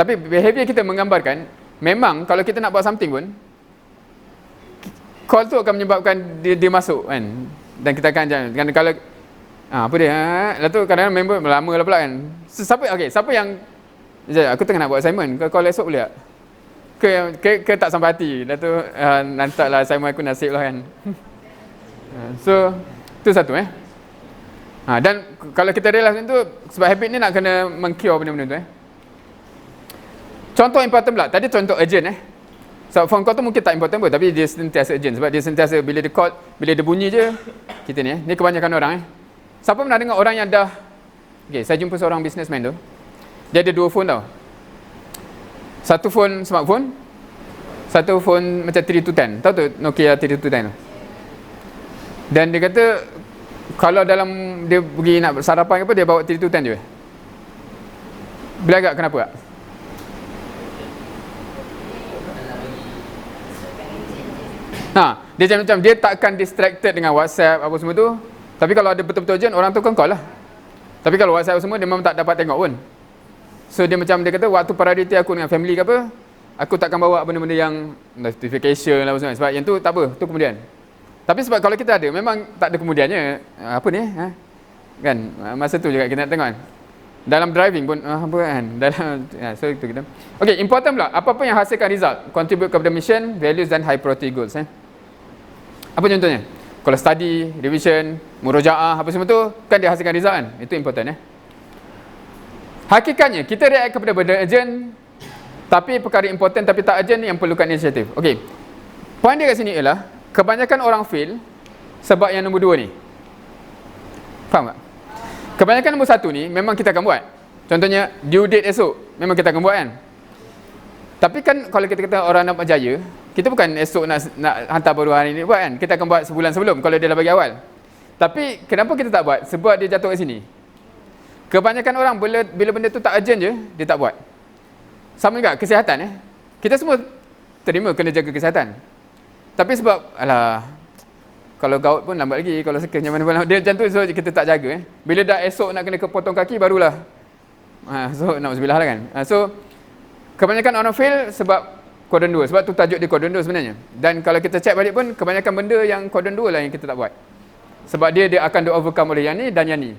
Tapi behavior kita menggambarkan memang kalau kita nak buat something pun call tu akan menyebabkan dia, dia masuk kan. Dan kita akan jalan. Kan kalau ha, apa dia ha, lepas tu kadang-kadang member lama lah pula kan. So, siapa okay, siapa yang Sekejap, aku tengah nak buat assignment kau call esok boleh tak? Ke, ke, ke tak sampai hati? Lepas tu uh, nantaklah assignment aku nasib lah kan. Ha, so tu satu eh. Ha, dan kalau kita realise tu sebab habit ni nak kena mengcure benda-benda tu eh contoh important pula. Tadi contoh urgent eh? Sebab phone call tu mungkin tak important pun tapi dia sentiasa urgent. Sebab dia sentiasa bila dia call bila dia bunyi je kita ni eh? Ni kebanyakan orang eh? Siapa pernah dengar orang yang dah okey saya jumpa seorang businessman tu. Dia ada dua phone tau. Satu phone smartphone satu phone macam 3 to 10 tahu tu Nokia 3 to 10 tu? Dan dia kata kalau dalam dia pergi nak sarapan apa dia bawa 3 to 10 je. Bila agak kenapa? tak? Ha, dia macam macam dia takkan distracted dengan WhatsApp apa semua tu. Tapi kalau ada betul-betul urgent orang tu kan call lah. Tapi kalau WhatsApp semua dia memang tak dapat tengok pun. So dia macam dia kata waktu priority aku dengan family ke apa, aku takkan bawa benda-benda yang notification lah semua sebab yang tu tak apa, tu kemudian. Tapi sebab kalau kita ada memang tak ada kemudiannya. Apa ni? Ha? Kan masa tu juga kita nak tengok kan. Dalam driving pun uh, apa kan dalam ya, so itu kita. Okey, important pula apa apa yang hasilkan result, contribute kepada mission, values dan high priority goals eh. Apa contohnya? Kalau study, revision, murojaah, apa semua tu, kan dia hasilkan result kan? Itu important eh. Hakikatnya, kita react kepada benda urgent, tapi perkara important tapi tak urgent yang perlukan inisiatif. Okey. Poin dia kat sini ialah, kebanyakan orang fail sebab yang nombor dua ni. Faham tak? Kebanyakan nombor satu ni memang kita akan buat. Contohnya, due date esok, memang kita akan buat kan? Tapi kan kalau kita kata orang nak berjaya, kita bukan esok nak nak hantar baru hari ni buat kan. Kita akan buat sebulan sebelum kalau dia dah bagi awal. Tapi kenapa kita tak buat? Sebab dia jatuh kat sini. Kebanyakan orang bila, bila benda tu tak urgent je, dia tak buat. Sama juga kesihatan eh. Kita semua terima kena jaga kesihatan. Tapi sebab alah kalau gaut pun lambat lagi kalau sekes macam mana dia macam tu so kita tak jaga eh. Bila dah esok nak kena ke potong kaki barulah. Ha so nak lah kan. Ha, so kebanyakan orang fail sebab Kodan 2 sebab tu tajuk dia Kodan 2 sebenarnya. Dan kalau kita check balik pun kebanyakan benda yang Kodan 2 lah yang kita tak buat. Sebab dia dia akan di overcome oleh yang ni dan yang ni